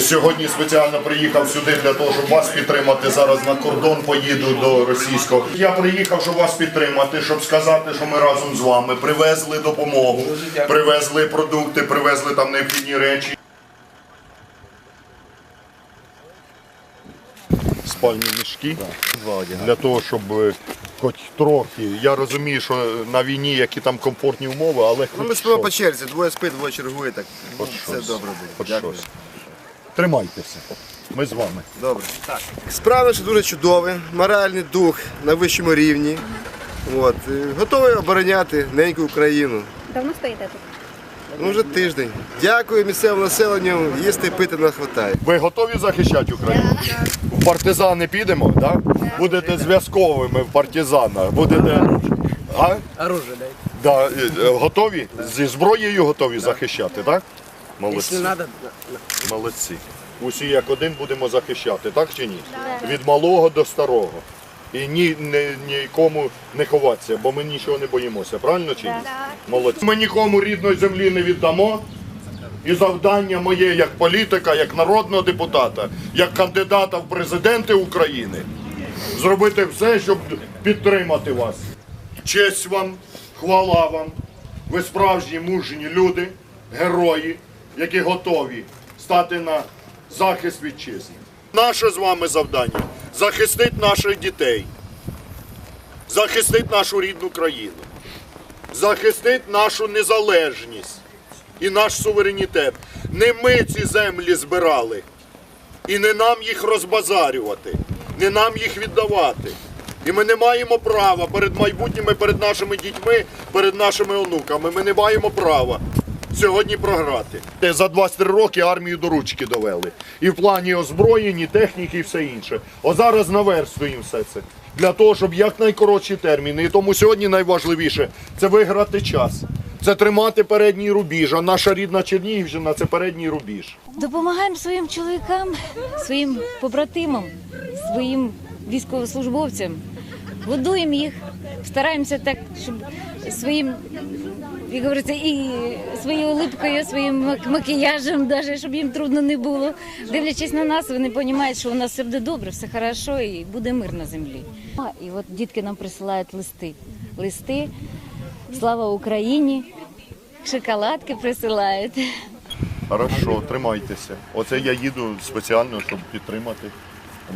Сьогодні спеціально приїхав сюди для того, щоб вас підтримати. Зараз на кордон поїду до російського. Я приїхав, щоб вас підтримати, щоб сказати, що ми разом з вами привезли допомогу, привезли продукти, привезли там необхідні речі. Спальні мішки для того, щоб е, хоч трохи. Я розумію, що на війні які там комфортні умови, але Ну, ми спимо по черзі, двоє спить, двоє чергує, так все щось. добре буде. Хоч Дякую. щось. Тримайтеся. Ми з вами. Добре. Справа що дуже чудове, моральний дух на вищому рівні. От. е, Готовий обороняти неньку Україну. Давно стоїте тут? Ну, вже тиждень. Дякую місцевому населенню, їсти і пити не вистачає. Ви готові захищати Україну? В партизани підемо, да? Будете зв'язковими в партизанах. Будете. А? Оружие дайте. Да, е, е, готові? Зі зброєю готові захищати, так? Молодці. Надо, Молодці. Усі як один будемо захищати, так чи ні? Від малого до старого. І ні, ні, нікому не ховатися, бо ми нічого не боїмося, правильно чи ні? Молодці. Ми нікому рідної землі не віддамо. І завдання моє як політика, як народного депутата, як кандидата в президенти України зробити все, щоб підтримати вас. Честь вам, хвала вам. Ви справжні мужні люди, герої, які готові стати на захист вітчизни. Наше з вами завдання захистити наших дітей, захистити нашу рідну країну, захистити нашу незалежність і наш суверенітет. Не ми ці землі збирали, і не нам їх розбазарювати, не нам їх віддавати. І ми не маємо права перед майбутніми, перед нашими дітьми, перед нашими онуками. Ми не маємо права сьогодні програти. Те За 23 роки армію до ручки довели. І в плані озброєння, техніки і все інше. О зараз наверстуємо все це. Для того, щоб якнайкоротші терміни. І тому сьогодні найважливіше це виграти час. Це тримати передній рубіж, а наша рідна Чернігівщина це передній рубіж. Допомагаємо своїм чоловікам, своїм побратимам, своїм військовослужбовцям. Годуємо їх, стараємося так, щоб своїм, як говориться, і своєю улипкою, своїм макіяжем, даже, щоб їм трудно не було. Дивлячись на нас, вони розуміють, що у нас все буде добре, все хорошо і буде мир на землі. І от дітки нам присилають листи. Листи, слава Україні, шоколадки присилають. Хорошо, тримайтеся. Оце я їду спеціально, щоб підтримати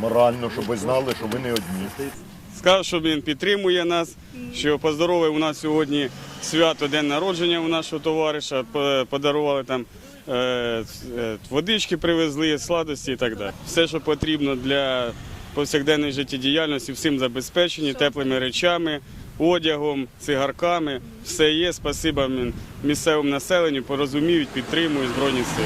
морально, щоб ви знали, що ви не одні. Сказав, що він підтримує нас, що поздоровив у нас сьогодні свято день народження у нашого товариша, подарували там е, е, водички, привезли, сладості і так далі. Все, що потрібно для повсякденної життєдіяльності, всім забезпечені теплими речами, одягом, цигарками. Все є. Спасибо місцевому населенню, порозуміють, підтримують Збройні сили.